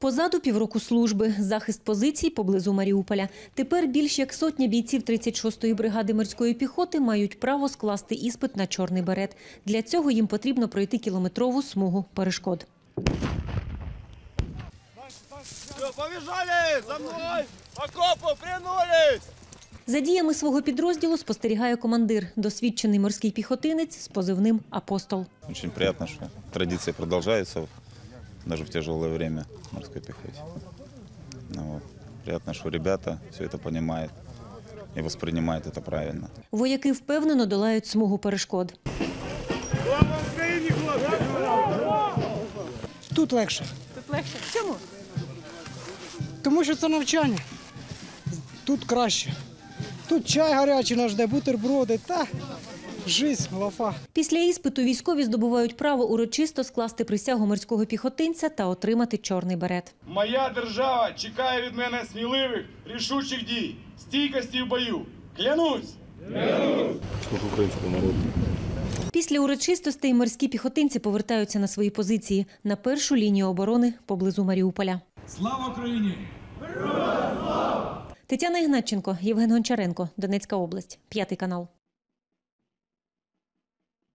Позаду півроку служби, захист позицій поблизу Маріуполя. Тепер більш як сотня бійців 36-ї бригади морської піхоти мають право скласти іспит на чорний берет. Для цього їм потрібно пройти кілометрову смугу перешкод. Все, побежали! За мной! Окопу, принулись! За діями свого підрозділу спостерігає командир, досвідчений морський піхотинець з позивним Апостол. Очень приятно, что традиция продолжается даже в тяжелое время в морской пехоте. Ну, вот. Приятно, что ребята все это понимают и воспринимают это правильно. Вояки впевнено долають смугу перешкод. Тут легше. Тут легше. Чому? Тому що це навчання. Тут краще. Тут чай гарячий нас жде, бутерброди та жизнь, лафа. Після іспиту військові здобувають право урочисто скласти присягу морського піхотинця та отримати чорний берет. Моя держава чекає від мене сміливих, рішучих дій, стійкості в бою. Клянусь! Після урочистостей морські піхотинці повертаються на свої позиції на першу лінію оборони поблизу Маріуполя. Слава Україні! Тетяна Ігнатченко, Євген Гончаренко, Донецька область, п'ятий канал.